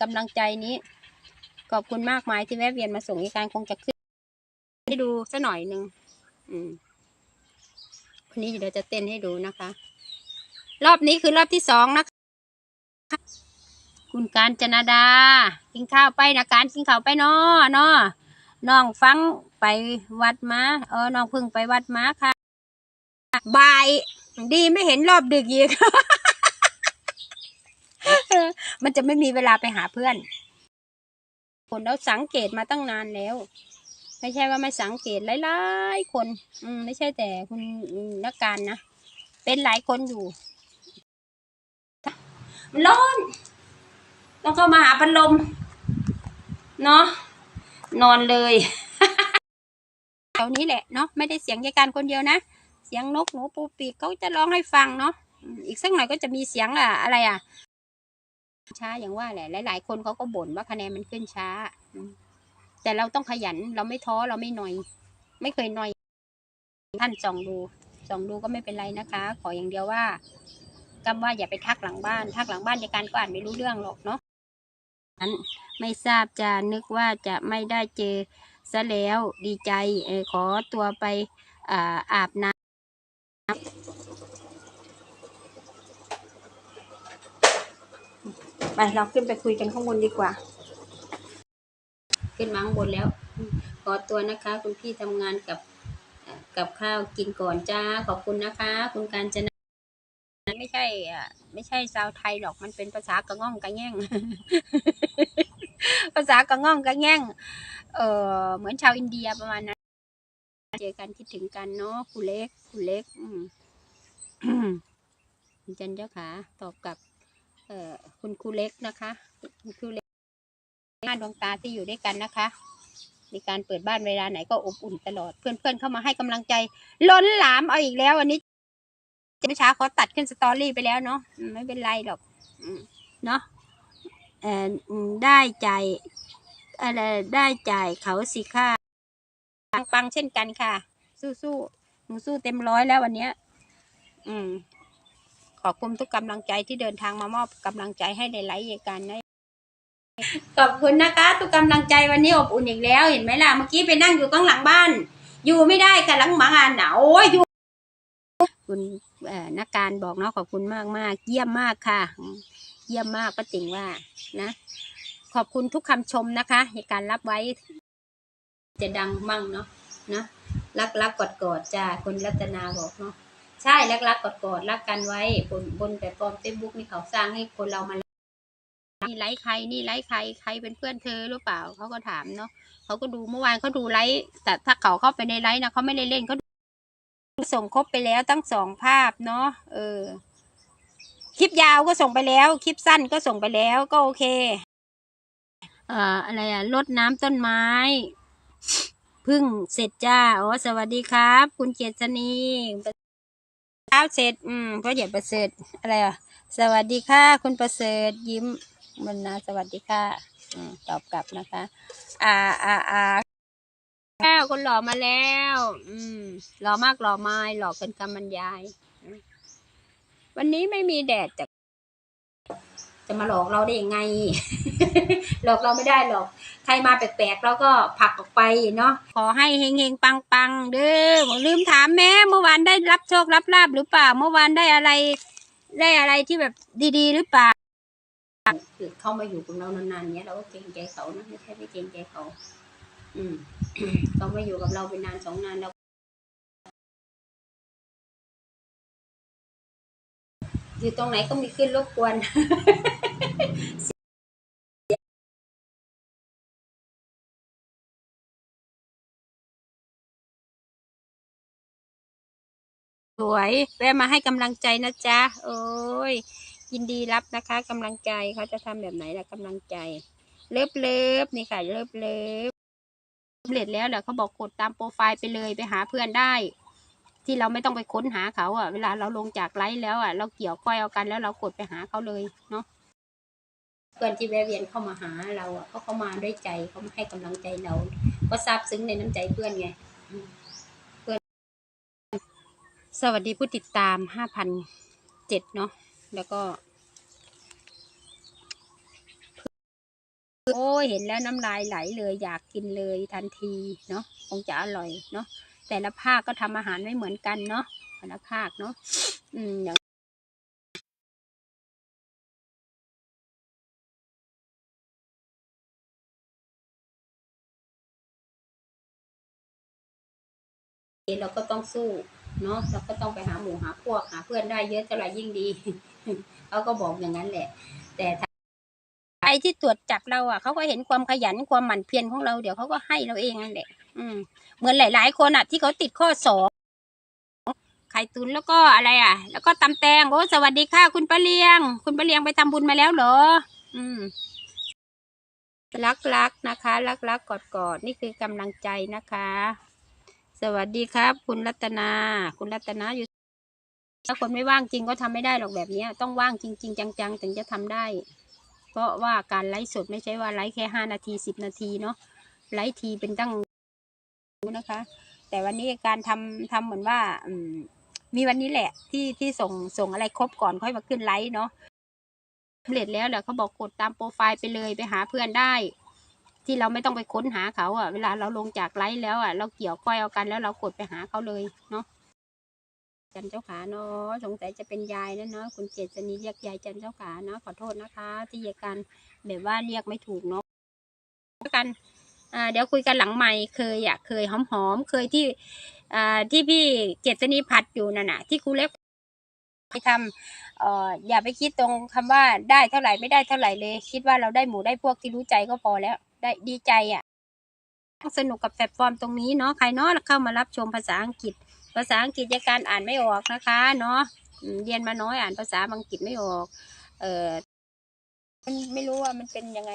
กำลังใจนี้ ขอบคุณมากมายที่แวะเวียนมาส่งอีการคงจะขึ้นให้ดูสักหน่อยหนึ่งอืมวันนี้เดี๋ยวจะเต้นให้ดูนะคะ รอบนี้คือรอบที่สองนะคะคุณการจนาดา กินข้าวไปนะการกินข้าวไปนาะเนาะน้องฟังไปวัดมาเออน้องพึ่งไปวัดมาค่ะบาย ดีไม่เห็นรอบดึกอีก มันจะไม่มีเวลาไปหาเพื่อน คนเราสังเกตมาตั้งนานแล้ว ไม่ใช่ว่าไม่สังเกตหลายๆคน อืมไม่ใช่แต่คุณนักการนะเป็นหลายคนอยู่มันร้อนต้องเข้ามาหาพัดลมเนาะนอนเลยแถวนี้แหละเนาะไม่ได้เสียงยายการคนเดียวนะเสียงนกหนูปูปีกเขาจะร้องให้ฟังเนาะอีกสักหน่อยก็จะมีเสียงอะอะไรอะ ช้าอย่างว่าแหละ หลาย ๆ คนเขาก็บ่นว่าคะแนนมันขึ้นช้า แต่เราต้องขยันเราไม่ท้อเราไม่หน่อย ไม่เคยหน่อย ท่านส่องดูส่องดูก็ไม่เป็นไรนะคะ ขออย่างเดียวว่ากำว่าอย่าไปทักหลังบ้าน ทักหลังบ้านยายการก็อ่านไม่รู้เรื่องหรอกเนาะนั้นไม่ทราบจะนึกว่าจะไม่ได้เจอซะแล้วดีใจขอตัวไปออาบน้ำ ไปเราขึ้นไปคุยกันข้างบนดีกว่า ขึ้นมาข้างบนแล้ว ขอตัวนะคะ คุณพี่ทำงานกับกับข้าวกินก่อนจ้า ขอบคุณนะคะ คุณการจนาไม่ใช่อะไม่ใช่ชาวไทยหรอกมันเป็นภาษากระง่องกระแง่ง ภาษากระง่องกระแง่ง เออเหมือนชาวอินเดียประมาณนั้นเจอกันคิดถึงกันเนาะคุณเล็กคุณเล็ก อืมจันเจ้าขาตอบกับ คุณครูเล็กนะคะ คุณครูเล็กหน้าดวงตาที่อยู่ด้วยกันนะคะในการเปิดบ้านเวลาไหนก็อบอุ่นตลอด เพื่อนๆเข้ามาให้กำลังใจ ล้นหลามเอาอีกแล้ววันนี้เมื่อเช้าเขาตัดขึ้นสตอรี่ไปแล้วเนาะไม่เป็นไรหรอกเนาะได้ใจอะไรได้จ่ายเขาสิค่าปังๆเช่นกันค่ะ สู้ๆหนูสู้เต็มร้อยแล้ววันเนี้ย อืม ขอบคุณทุกกำลังใจที่เดินทางมามอบกำลังใจให้ในไลฟ์กันนะขอบคุณนะคะทุกกำลังใจวันนี้อบอุ่นอีกแล้ว เห็นไหมล่ะเมื่อกี้ไปนั่งอยู่ข้างหลังบ้าน อยู่ไม่ได้ค่ะหลังหมางานหนาวอยอยู่คุณนักการบอกเนาะขอบคุณมากมากเยี่ยมมากค่ะ เยี่ยมมากป้าติ๋งว่านะ ขอบคุณทุกคำชมนะคะในการรับไว้ จะดังมั่งเนาะนะรักรักกอดกอดจ้าคุณรัตนาบอกเนาะ ใช่รักรักกอดกอดรักกันไว้บนบนแต่ฟอร์มเฟซบุ๊กนี่เขาสร้างให้คนเรามานี่ไลค์ใครนี่ไลค์ใครใครเป็นเพื่อนเธอหรือเปล่าเขาก็ถามเนาะเขาก็ดูเมื่อวานเขาดูไลค์แต่ถ้าเขาเข้าไปในไลค์นะเขาไม่ได้เล่นเขาส่งครบไปแล้วตั้งสองภาพเนาะเออ คลิปยาวก็ส่งไปแล้ว คลิปสั้นก็ส่งไปแล้วก็โอเค เอ่ออะไรอะรดน้ำต้นไม้พึ่งเสร็จจ้าอ๋อสวัสดีครับ คุณเกียรตินี เช้าเสร็จอืมเพราะอย่าประเสริฐอะไรอะ สวัสดีค่ะ คุณประเสริฐยิ้มมันนะสวัสดีค่ะอตอบกลับนะคะ อ่าอ่าอ่าแก้วคนหล่อมาแล้ว อืมหล่อมากหล่อไม้หล่อเป็นคำบรรยาย วันนี้ไม่มีแดดจะ จะมาหลอกเราได้ยังไง หลอกเราไม่ได้หรอก ใครมาแปลกๆเราก็ผลักออกไปเนาะ ขอให้เฮงๆปังๆเด้อลืมถามแม่เมื่อวานได้รับโชครับลาบหรือเปล่า เมื่อวานได้อะไร ได้อะไรที่แบบดี ๆ หรือเปล่าคือเข้ามาอยู่กับเรานานๆเนี้ยเราก็เกรงใจเขานะไม่ใช่ไม่เกรงใจเขา อืมเขามาอยู่กับเราเป็นนานสองนานเรา อยู่ตรงไหนก็มีขึ้นรบกวนสวยแวะมาให้กำลังใจนะจ๊ะ โอ้ย ยินดีรับนะคะกำลังใจเขาจะทำแบบไหนล่ะกำลังใจ เลิฟเลิฟนี่ค่ะ เลิฟเลิฟสำเร็จแล้วแหละเขาบอกกดตามโปรไฟล์ไปเลยไปหาเพื่อนได้ ที่เราไม่ต้องไปค้นหาเขาอะ เวลาเราลงจากไลฟ์แล้วอะ เราเกี่ยวก้อยเอากันแล้วเรากดไปหาเขาเลยเนาะเพื่อนที่แวะเวียนเข้ามาหาเราอะเขาเข้ามาด้วยใจเขามาให้กำลังใจเรา ก็ซาบซึ้งในน้ำใจเพื่อนไงเพื่อน สวัสดีผู้ติดตามห้าพันเจ็ดเนาะแล้วก็โอ้เห็นแล้วน้ำลายไหลเลยอยากกินเลยทันทีเนาะคงจะอร่อยเนาะ แต่ละภาคก็ทำอาหารไม่เหมือนกันเนาะแต่ละภาคเนาะอืมอย่างเราก็ต้องสู้เนาะเราก็ต้องไปหาหมู่หาพวกหาเพื่อนได้เยอะเท่าไหร่ยิ่งดีเขาก็บอกอย่างนั้นแหละ แต่ รที่ตรวจจับเราอะเขาก็เห็นความขยันความหมั่นเพียรของเราเดี๋ยวเขาก็ให้เราเองนั่นแหละ อืม เหมือนหลาย ๆ คนอะ ที่เขาติดข้อสองไข่ตุนแล้วก็อะไรอะ แล้วก็ตำแตงโอ้สวัสดีค่ะ คุณปะเลียง คุณปะเลียงไปทำบุญมาแล้วเหรอ อืมรักรักๆนะคะ รักรักกอดกอดๆนี่คือกำลังใจนะคะ สวัสดีครับ คุณรัตนา คุณรัตนาอยู่ถ้าคนไม่ว่างจริงก็ทำไม่ได้หรอกแบบเนี้ยต้องว่างจริง ๆ จัง ๆ ถึงจะทำได้ เพราะว่าการไลฟ์สดไม่ใช่ว่าไลฟ์แค่ห้านาทีสิบนาทีเนาะไลฟ์ทีเป็นตั้งนะคะ แต่วันนี้การทำทำเหมือนว่าอืมมีวันนี้แหละ ที่ที่ส่งส่งอะไรครบก่อนค่อยมาขึ้นไลฟ์เนาะสำเร็จแล้วแหละเขาบอกกดตามโปรไฟล์ไปเลยไปหาเพื่อนได้ ที่เราไม่ต้องไปค้นหาเขาอะเวลาเราลงจากไลฟ์แล้วอะเราเกี่ยวก้อยเอากันแล้วเรากดไปหาเขาเลยเนาะ จันเจ้าขาเนาะสงสัยจะเป็นยายนะเนาะคุณเจษณีเรียกยายจันเจ้าขาเนาะขอโทษนะคะ ที่ยายกันแบบว่าเรียกไม่ถูกเนาะกันเดี๋ยวคุยกันหลังใหม่เคยอะเคยหอมๆเคยที่ที่พี่เจษณีผัดอยู่นั่นน่ะ ที่ครูเล็กไปทำเอ่ออย่าไปคิดตรงคำว่าได้เท่าไหร่ไม่ได้เท่าไหร่เลย คิดว่าเราได้หมูได้พวกที่รู้ใจก็พอแล้ว ได้ดีใจอะสนุกกับแพลตฟอร์มตรงนี้เนาะใครเนาะเข้ามารับชมภาษาอังกฤษ ภาษาอังกฤษยการอ่านไม่ออกนะคะเนาะเรียนมาน้อยอ่านภาษาอังกฤษไม่ออก เออมันไม่รู้ว่ามันเป็นยังไง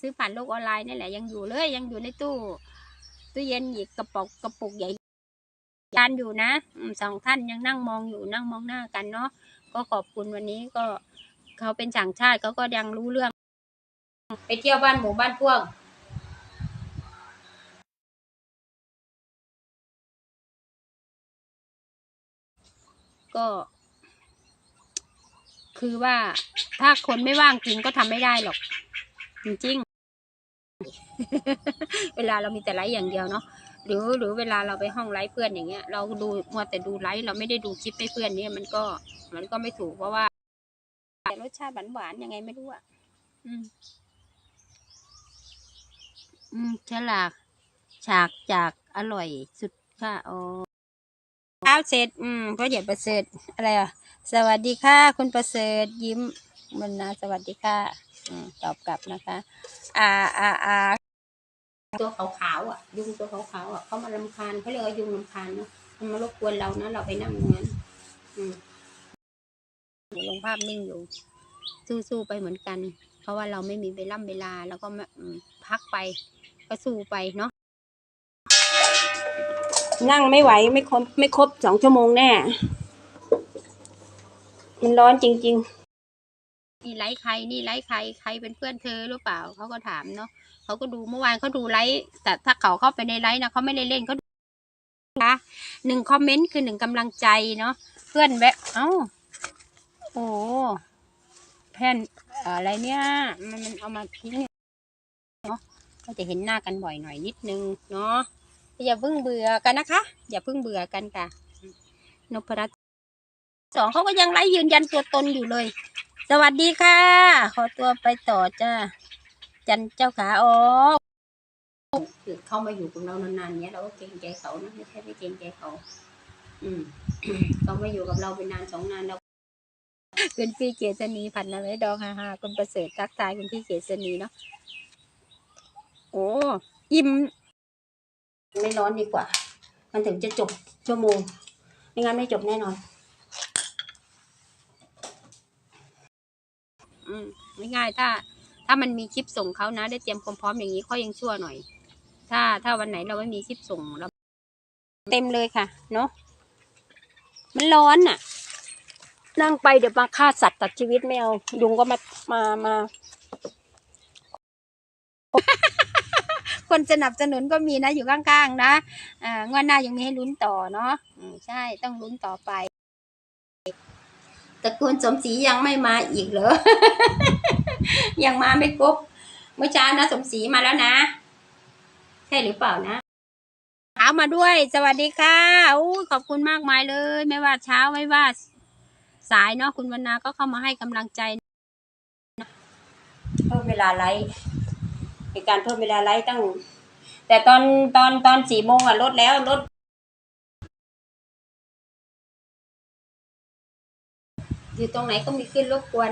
ซื้อผ่านโลกออนไลน์นี่แหละยังอยู่เลย ยังอยู่ในตู้ตู้เย็นอีกกระป๋องกระปุกใหญ่การอยู่นะสองท่านยังนั่งมองอยู่นั่งมองหน้ากันเนาะก็ขอบคุณวันนี้ก็เขาเป็นต่างชาติเขาก็ยังรู้เรื่อง ไปเที่ยวบ้านหมู่บ้านพวก ก็ คือว่าถ้าคนไม่ว่างจริงก็ทำไม่ได้หรอก จริงๆ เวลาเรามีแต่ไลฟ์อย่างเดียวเนาะหรือหรือเวลาเราไปห้องไลฟ์เพื่อนอย่างเงี้ย เราดูมัวแต่ดูไลฟ์เราไม่ได้ดูคลิปให้เพื่อนเนี่ยมันก็มันก็ไม่ถูกเพราะว่าแต่รสชาติหวานๆยังไงไม่รู้อะอืม อืมฉลากฉากจากอร่อยสุดค่ะอ๋อ ข้าวเสร็จอืมก็เดี๋ยวประเสริฐอะไรอะ สวัสดีค่ะ คุณประเสริฐยิ้มมันนะสวัสดีค่ะอืมตอบกลับนะคะ อ่าอ่าอ่าตัวขาวๆอะ ยุงตัวขาวๆอะเขามาลำคาญเขาเรียกว่ายุงลำคาญเนาะมันมารบกวนเรานะเราไปนั่งตรงนั้นอืมลงภาพนิ่งอยู่ สู้ๆไปเหมือนกัน เพราะว่าเราไม่มีเวล่ำเวลาแล้วก็มาอืมพักไปก็สู้ไปเนาะ นั่งไม่ไหวไม่ครบไม่ครบสองชั่วโมงแน่ มันร้อนจริง ๆ นี่ไลฟ์ใครนี่ไลฟ์ใครใครเป็นเพื่อนเธอหรือเปล่าเขาก็ถามเนาะเขาก็ดูเมื่อวานเขาดูไลฟ์แต่ถ้าเขาเข้าไปในไลฟ์นะเขาไม่ได้เล่นเขาดูนะหนึ่งคอมเมนต์คือหนึ่งกำลังใจเนาะเพื่อนแวะเอ้าโอ้แผ่นอะไรเนี่ยมันมันเอามาทิ้งเนี่ยเนาะก็จะเห็นหน้ากันบ่อยหน่อยนิดนึงเนาะ อย่าเพิ่งเบื่อกันนะคะ อย่าเพิ่งเบื่อกันค่ะนพรัตน์สองเขาก็ยังไล่ยืนยันตัวตนอยู่เลย สวัสดีค่ะ ขอตัวไปต่อจ้าจันเจ้าขาอ๋อคือเข้ามาอยู่กับเรานานๆเนี้ยเราก็เกรงใจเขานะไม่ใช่ไม่เกรงใจเขา อืมเขามาอยู่กับเราเป็นนานสองนานเราคุณพี่เกษณีพันนาไว้ดองฮ่าฮ่าคุณประเสริฐทักทายคุณพี่เกษณีเนาะโอ้อิ่ม ไม่ร้อนดีกว่า มันถึงจะจบชั่วโมง ไม่งั้นไม่จบแน่นอน อืมไม่ง่ายถ้า ถ้ามันมีคลิปส่งเขานะ ได้เตรียมความพร้อมอย่างนี้ค่อยยังชั่วหน่อย ถ้าถ้าวันไหนเราไม่มีคลิปส่งเราเต็มเลยค่ะ เนาะมันร้อนน่ะ นั่งไปเดี๋ยวมาฆ่าสัตว์ตัดชีวิตไม่เอายุงก็มามามา คนสนับสนุนก็มีนะอยู่ข้างๆนะอ่างวดหน้ายังมีให้ลุ้นต่อเนาะอืมใช่ต้องลุ้นต่อไปตระกูลสมศรียังไม่มาอีกเหรอ ยังมาไม่ครบเมื่อเช้านะสมศรีมาแล้วนะ ใช่หรือเปล่านะเช้ามาด้วย สวัสดีค่ะอู้ขอบคุณมากมายเลย ไม่ว่าเช้าไม่ว่า สายเนาะคุณวรรณาก็เข้ามาให้กำลังใจเพิ่มเวลาไลฟ์ ในการเพิ่มเวลาไลฟ์ตั้ง แต่ตอนตอนตอนสี่โมงอะลดแล้วลดอยู่ตรงไหนก็มีขึ้นรบกวน